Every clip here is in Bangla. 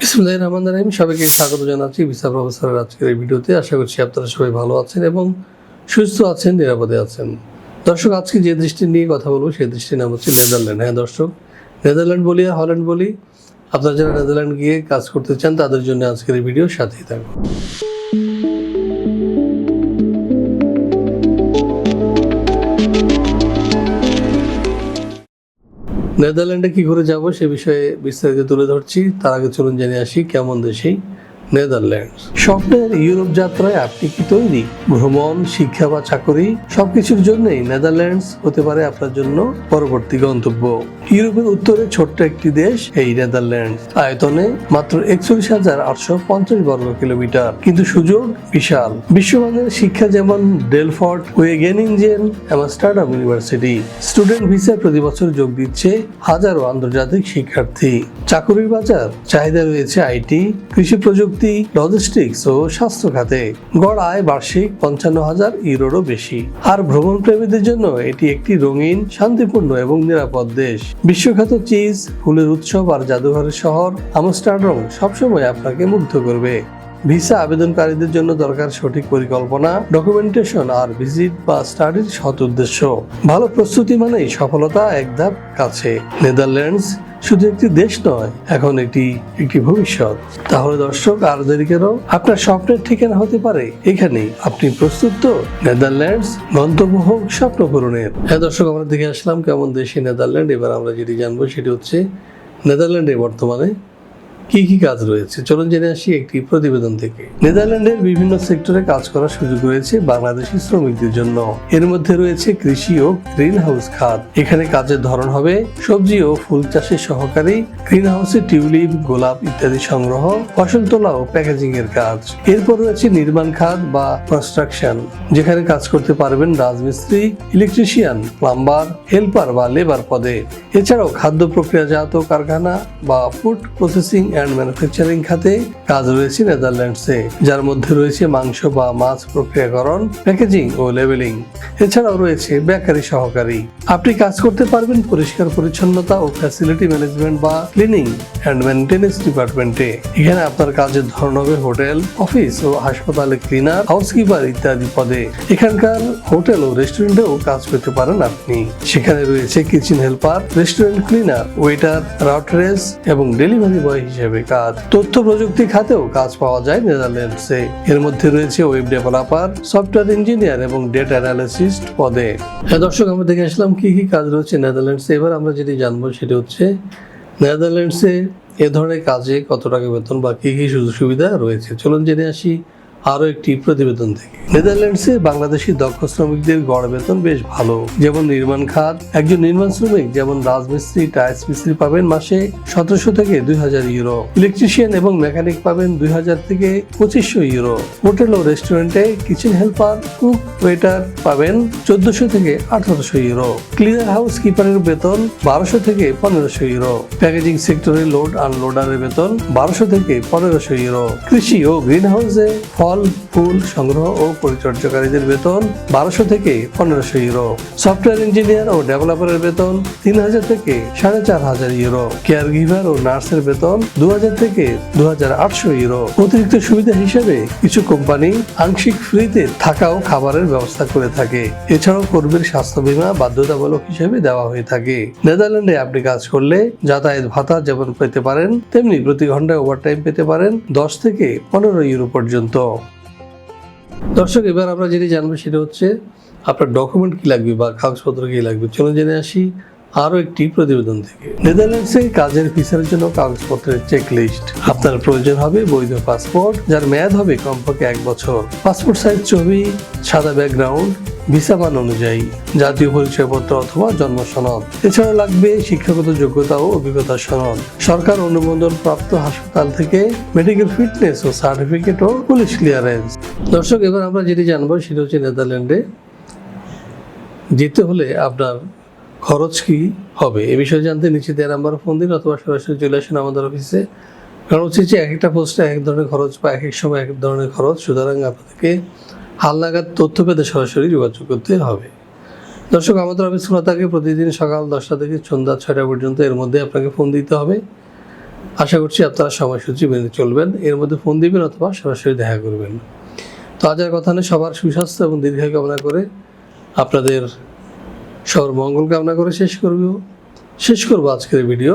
বিসমুল্লাহ রহমান রাহিম, সবাইকে স্বাগত জানাচ্ছি ভিসা প্রফেসরের আজকের এই ভিডিওতে। আশা করছি আপনারা সবাই ভালো আছেন এবং সুস্থ আছেন, নিরাপদে আছেন। দর্শক, আজকে যে দৃষ্টি নিয়ে কথা বলব, সেই দৃষ্টির নাম হচ্ছে নেদারল্যান্ড। হ্যাঁ দর্শক, নেদারল্যান্ড বলি আর হল্যান্ড বলি, আপনারা যারা নেদারল্যান্ড গিয়ে কাজ করতে চান, তাদের জন্য আজকের এই ভিডিও, সাথেই থাকবে নেদারল্যান্ডে কি করে যাব সে বিষয়ে বিস্তারিত তুলে ধরছি। তার আগে চলুন জেনে আসি, কেমন দেশেই? নেদারল্যান্ড স্বপ্নের ইউরোপ যাত্রায় আপনি কি তৈরি? ভ্রমণ, শিক্ষা বা চাকরি? সবকিছুর জন্যই নেদারল্যান্ডস হতে পারে আপনার জন্য পরবর্তী গন্তব্য। ইউরোপের উত্তরে ছোট্ট একটি দেশ, এই নেদারল্যান্ড আয়তনে মাত্র একচল্লিশ হাজার আটশো পঞ্চাশ বর্গ কিলোমিটার। কিন্তু সুযোগ বিশাল। বিশ্বমানের শিক্ষা যেমন Delft Wageningen Amsterdam university. Student visa প্রতি বছর যোগ দিচ্ছে হাজারো আন্তর্জাতিক শিক্ষার্থী। চাকরির বাজার, চাহিদা রয়েছে আইটি, কৃষি প্রযুক্তি লজিস্টিক্স ও স্বাস্থ্য খাতে গড় আয় বার্ষিক পঞ্চান্ন হাজার ইউরোরও বেশি। আর ভ্রমণ প্রেমীদের জন্য এটি একটি রঙিন, শান্তিপূর্ণ এবং নিরাপদ দেশ। বিশ্বখ্যাত চিজ, ফুলের উৎসব আর জাদুঘরের শহর আমস্টারডম সবসময় আপনাকে মুগ্ধ করবে। ভিসা আবেদনকারীদের জন্য দরকার সঠিক পরিকল্পনা ডকুমেন্টেশন আর ভিজিট বা স্টাডির সৎ উদ্দেশ্য। ভালো প্রস্তুতি মানেই সফলতা, এক ধাপ কাছে। নেদারল্যান্ডস শুধু একটি দেশ নয়, এখন এটি একটি ভবিষ্যৎ। তাহলে দর্শক, আর দেরি কেন? আপনার স্বপ্নের ঠিকানা হতে পারে। এখানেই আপনি প্রস্তুত তো? নেদারল্যান্ডস গন্তব্য হোক, স্বপ্ন পূরণের। হ্যাঁ দর্শক, আমরা দেখে আসলাম কেমন দেশে নেদারল্যান্ড। এবার আমরা যেটি জানব সেটি হচ্ছে, নেদারল্যান্ডে বর্তমানে কি কি কাজ রয়েছে? চলুন জেনে আসি একটি প্রতিবেদন থেকে। নেদারল্যান্ডের বিভিন্ন সেক্টরে কাজ করার সুযোগ রয়েছে বাংলাদেশি শ্রমিকদের জন্য। এর মধ্যে রয়েছে কৃষি ও গ্রিন হাউস খাত। এখানে কাজের ধরন হবে সবজি ও ফুল চাষের সহকারী গ্রিন হাউসে টিউলিপ, গোলাপ ইত্যাদি সংগ্রহ, ফসল তোলা ও প্যাকেজিং এর কাজ। এরপর রয়েছে নির্মাণ খাত বা কনস্ট্রাকশন, যেখানে কাজ করতে পারবেন রাজমিস্ত্রি, ইলেকট্রিশিয়ান, প্লাম্বার, হেল্পার বা লেবার পদে। এছাড়াও খাদ্য প্রক্রিয়াজাত কারখানা বা ফুড প্রসেসিং অ্যান্ড ম্যানুফ্যাকচারিং খাতে কাজ রয়েছে নেদারল্যান্ডসে যার মধ্যে রয়েছে মাংস বা মাছ প্রক্রিয়াকরণ প্যাকেজিং ও লেবেলিং এছাড়াও রয়েছে বেকারি সহকারী। আপনি কাজ করতে পারবেন পরিষ্কার পরিচ্ছন্নতা ও ফ্যাসিলিটি ম্যানেজমেন্ট বা ক্লিনিং অ্যান্ড মেনটেন্যান্স ডিপার্টমেন্টে এখানে আপনার কাজের ধরন হবে হোটেল, অফিস ও হাসপাতালে ক্লিনার হাউসকিপার ইত্যাদি পদে। এখানকার হোটেল ও রেস্টুরেন্টেও কাজ পেতে পারেন আপনি। সেখানে রয়েছে kitchen helper restaurant cleaner waiter waitress এবং ডেলিভারি বয় হিসেবে। কাজ। তথ্য প্রযুক্তি খাতেও কাজ পাওয়া যায় নেদারল্যান্ডসে। এর মধ্যে রয়েছে ওয়েব ডেভেলপার সফটওয়্যার ইঞ্জিনিয়ার এবং ডেটা অ্যানালিস্ট পদে। হ্যাঁ দর্শক, আমরা দেখে আসলাম কি কি কাজ রয়েছে নেদারল্যান্ডসে। এবার আমরা যেটি জানব সেটি হচ্ছে, নেদারল্যান্ডসে এ ধরনের কাজে কত টাকা বেতন বা কি কি সুযোগ সুবিধা রয়েছে? চলুন জেনে আসি। আরও একটি প্রতিবেদন থেকে নেদারল্যান্ডসে বাংলাদেশি দক্ষ শ্রমিকদের গড় বেতন বেশ ভালো। যেমন নির্মাণ খাত, একজন নির্মাণ শ্রমিক যেমন রাজমিস্ত্রি টাইলস মিস্ত্রি পাবেন মাসে সতেরোশো থেকে দুই হাজার ইউরো। ইলেকট্রিশিয়ান এবং মেকানিক পাবেন দুই হাজার থেকে পঁচিশশো ইউরো। হোটেল ও রেস্টুরেন্টে কিচেন হেল্পার, কুক, ওয়েটার পাবেন চোদ্দশো থেকে আঠারোশো ইউরো। ক্লিনার হাউস কিপারের বেতন বারোশো থেকে পনেরোশো ইউরো। প্যাকেজিং সেক্টরে লোড আনলোডারের বেতন বারোশো থেকে পনেরোশো ইউরো। কৃষি ও গ্রিন হাউসে ফল ফুল সংগ্রহ ও পরিচর্যাকারীদের বেতন বারোশো থেকে পনেরোশো ইউরো। সফটওয়্যার ইঞ্জিনিয়ার ও ডেভেলপারের বেতন তিন হাজার থেকে সাড়ে চার হাজার ইউরো। কেয়ার গিভার ও নার্সের বেতন দু হাজার থেকে দু হাজার আটশো ইউরো। অতিরিক্ত সুবিধা হিসেবে কিছু কোম্পানি আংশিক ফ্রিতে থাকা ও খাবারের ব্যবস্থা করে থাকে। এছাড়াও কর্মীর স্বাস্থ্য বীমা বাধ্যতামূলক হিসেবে দেওয়া হয়ে থাকে। নেদারল্যান্ডে আপনি কাজ করলে যাতায়াত ভাতা যেমন পেতে পারেন, তেমনি প্রতি ঘন্টায় ওভারটাইম পেতে পারেন দশ থেকে পনেরো ইউরো পর্যন্ত। দর্শক, এবার আমরা যেটি জানব সেটা হচ্ছে আপনার ডকুমেন্ট কি লাগবে বা কাগজপত্র কি লাগবে? চলুন জেনে আসি আরও একটি প্রতিবেদন থেকে। নেদারল্যান্ডসে কাজের ভিসার জন্য কাগজপত্রের চেক লিস্ট আপনার প্রয়োজন হবে বৈধ পাসপোর্ট যার মেয়াদ হবে কমপক্ষে এক বছর। পাসপোর্ট সাইজ ছবি, সাদা ব্যাকগ্রাউন্ড ভিসা মান অনুযায়ী জাতীয় পরিচয়পত্র অথবা জন্ম সনদ এছাড়াও লাগবে শিক্ষাগত যোগ্যতা ও অভিজ্ঞতা সনদ। সরকার অনুমোদন প্রাপ্ত হাসপাতাল থেকে মেডিকেল ফিটনেস ও সার্টিফিকেট ও পুলিশ ক্লিয়ারেন্স দর্শক, এবার আমরা যেটি জানব সেটা হচ্ছে নেদারল্যান্ডে যেতে হলে আপনার খরচ কি হবে? এ বিষয়ে জানতে নিচে দেওয়া নাম্বার ফোন দিন অথবা সরাসরি চলে আসেন আমাদের অফিসে। কারণ হচ্ছে যে এক একটা পোস্টে এক ধরনের খরচ বা এক এক সময় এক ধরনের খরচ। সুতরাং আপনাদেরকে হাল নাগাদ তথ্য পেতে সরাসরি যোগাযোগ করতে হবে। দর্শক, আমাদের খোলা থাকে প্রতিদিন সকাল দশটা থেকে সন্ধ্যা ছয়টা পর্যন্ত। এর মধ্যে আপনাকে ফোন দিতে হবে। আশা করছি আপনারা সময়সূচি মেনে চলবেন। এর মধ্যে ফোন দিবেন অথবা সরাসরি দেখা করবেন। তো আজ আর কথা নেই। সবার সুস্বাস্থ্য এবং দীর্ঘায়ু কামনা করে আপনাদের সবার মঙ্গল কামনা করে শেষ করব। শেষ করব আজকের ভিডিও।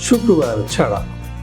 শুক্রবার ছাড়া।